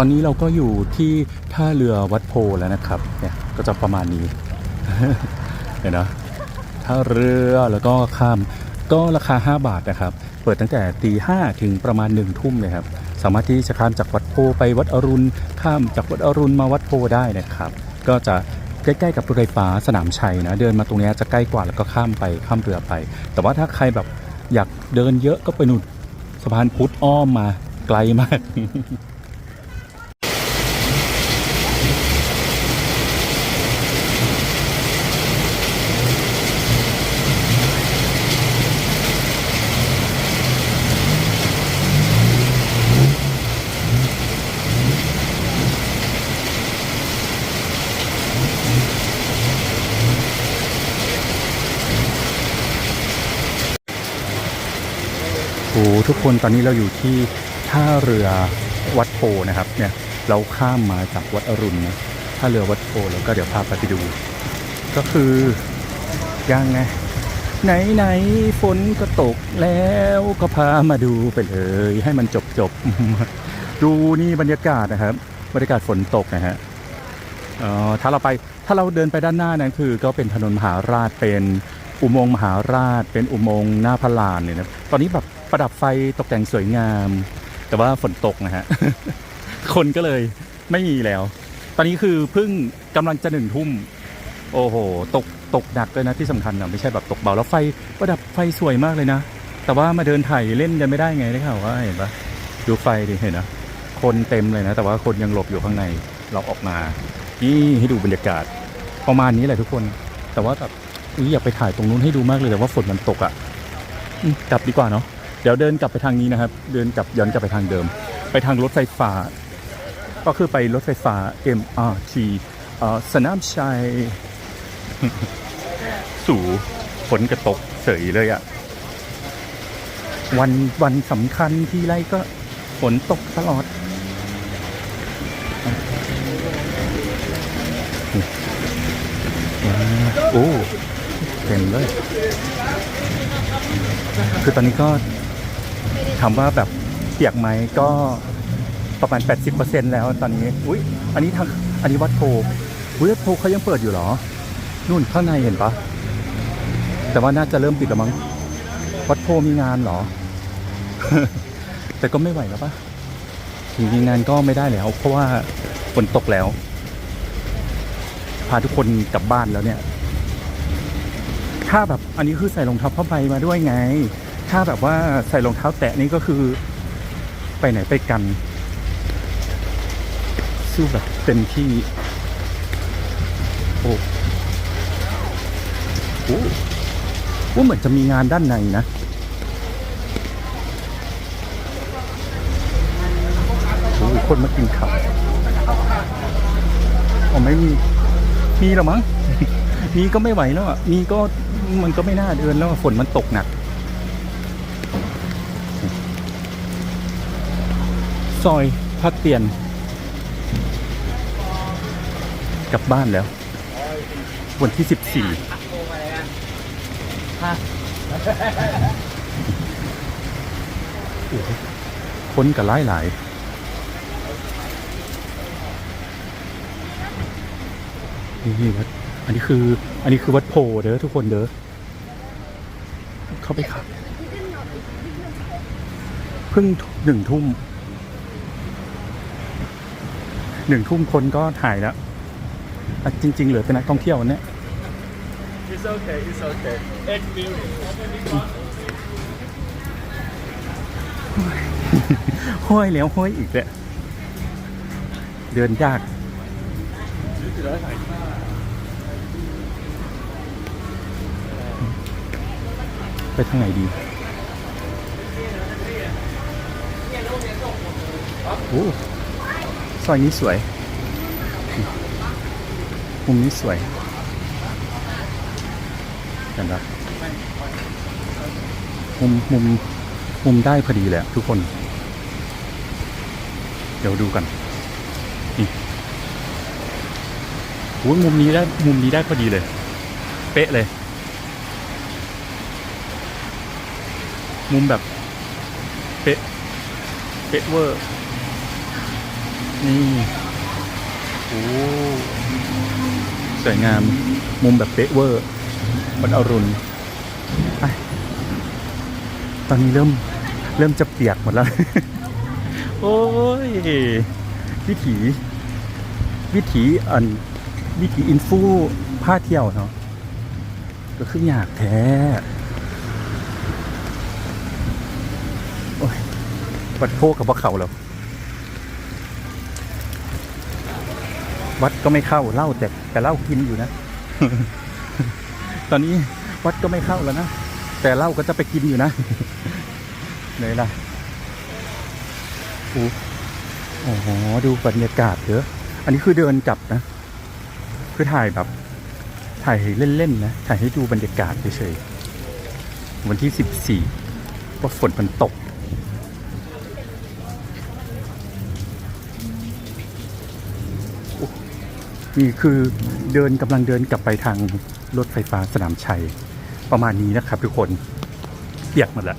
ตอนนี้เราก็อยู่ที่ท่าเรือวัดโพแล้วนะครับเนี่ยก็จะประมาณนี้เห็นนะท่าเรือแล้วก็ข้ามก็ราคา 5 บาทนะครับ เปิดตั้งแต่ตีห้าถึงประมาณ1นึ่ทุ่มเลยครับ สามารถที่จะข้ามจากวัดโพไปวัดอรุณ ข้ามจากวัดอรุณมาวัดโพได้นะครับ ก็จะใกล้ๆกับรถไฟฟ้าสนามชัยนะ เดินมาตรงนี้จะใกล้กว่าแล้วก็ข้ามไปข้ามเรือไป แต่ว่าถ้าใครแบบอยากเดินเยอะก็ไปนู่นสะพานพุทธอ้อมมาไกลมาก ทุกคนตอนนี้เราอยู่ที่ท่าเรือวัดโพนะครับเนี่ยเราข้ามมาจากวัดอรุณนะท่าเรือวัดโพแล้วก็เดี๋ยวพาไปดู ก็คือยังไงไหนไหนฝนก็ตกแล้วก็พามาดูไปเลย ให้มันจบจบดูนี่บรรยากาศนะครับ บรรยากาศฝนตกนะฮะถ้าเราไปถ้าเราเดินไปด้านหน้านั้นคือ ก็เป็นถนนมหาราชเป็นอุโมงค์มหาราช เป็นอุโมงค์หน้าพระลานเนี่ยนะตอนนี้แบบ ประดับไฟตกแต่งสวยงาม แต่ว่าฝนตกนะฮะ คนก็เลยไม่มีแล้ว ตอนนี้คือเพิ่งกำลังจะหนึ่งทุ่ม โอ้โห ตกตกหนักเลยนะที่สำคัญนะไม่ใช่แบบตกเบาแล้วไฟประดับไฟสวยมากเลยนะ แต่ว่ามาเดินถ่ายเล่นกันไม่ได้ไงได้ข่าวว่าเห็นปะดูไฟดิเห็นนะคนเต็มเลยนะ แต่ว่าคนยังหลบอยู่ข้างในเราออกมา นี่ให้ดูบรรยากาศ ประมาณนี้แหละทุกคน แต่ว่าแบบอุ๊ยอยากไปถ่ายตรงนู้นให้ดูมากเลยแต่ว่าฝนมันตกอะ่ะกลับดีกว่าเนาะ เดี๋ยวเดินกลับไปทางนี้นะครับ เดินกลับย้อนกลับไปทางเดิม ไปทางรถไฟฟ้า ก็คือไปรถไฟฟ้า MRT เอ่อสนามชัย สู่ฝนกระตกเสยเลยอะวันวันสำคัญที่ไรก็ฝนตกตลอด โอ้เต็มเลย คือตอนนี้ก็ ถามว่าแบบเปียกไหมก็ประมาณ 80%แล้วตอนนี้ อุ้ยอันนี้ทางอันนี้วัดโพอุ้ยวัดโพเขายังเปิดอยู่เหรอ นู่นข้างในเห็นปะ แต่ว่าน่าจะเริ่มปิดแล้วมั้ง วัดโพมีงานเหรอ แต่ก็ไม่ไหวแล้วปะถึงมีงานก็ไม่ได้แล้ว เพราะว่าฝนตกแล้ว พาทุกคนกลับบ้านแล้วเนี่ย ถ้าแบบอันนี้คือใส่รองเท้าผ้าใบมาด้วยไง ถ้าแบบว่าใส่รองเท้าแตะนี่ก็คือไปไหนไปกัน สู้แบบเต็มที่ โอ้โหว่าเหมือนจะมีงานด้านในนะโอ้โหคนมากินข้าวอ๋อไม่มี มีหรอมั้ง มีก็ไม่ไหวแล้วอะ มีก็มันก็ไม่น่าเดินแล้วฝนมันตกหนัก ซอยพักเตียน กลับบ้านแล้ว วันที่สิบสี่คนกับไล่หลายนี่วัดอันนี้คืออันนี้คือวัดโพเด้อทุกคนเด้อเข้าไปครับเพิ่งหนึ่งทุ่ม หนึ่งทุ่มคนก็ถ่ายแล้วอะจริง ๆ เหลือแต่นักท่องเที่ยววันเนี้ย It's okay, it's okay. Eight million. ห้อยแล้วห้อยอีกเลยเดินยากไปทางไหนดีโอ้ ซอยนี้สวยมุมนี้สวยเห็นปะมุมมุมมุมได้พอดีเลยอะทุกคน เดี๋ยวดูกันนี่โอ้มุมนี้ได้มุมนี้ได้พอดีเลย เป๊ะเลย มุมแบบ เป๊ะ เป๊ะเวอร์ นี่โอ้สวยงาม มุมแบบเป๊ะเวอร์วันอรุณไปตอนนี้เริ่มเริ่มจะเปียกหมดแล้ว โอ้ย วิถี วิถีอัน วิถีอินฟูผ้าเที่ยวเนาะก็คืออยากแท้โอ้ยวัดโพกับว่าเขาแล้ว วัดก็ไม่เข้าเหล้าแต่แต่เหล้ากินอยู่นะ ตอนนี้วัดก็ไม่เข้าแล้วนะ แต่เหล้าก็จะไปกินอยู่นะไหนล่ะโอ้โอ้โหดูบรรยากาศเยอะ อันนี้คือเดินกลับนะ คือถ่ายแบบ ถ่ายเล่นๆนะ ถ่ายให้ดูบรรยากาศเฉยๆวันที่สิบสี่ว่าฝนมันตก นี่คือเดินกำลังเดินกลับไปทางรถไฟฟ้าสนามชัย ประมาณนี้นะครับทุกคนเปียกหมดแล้ว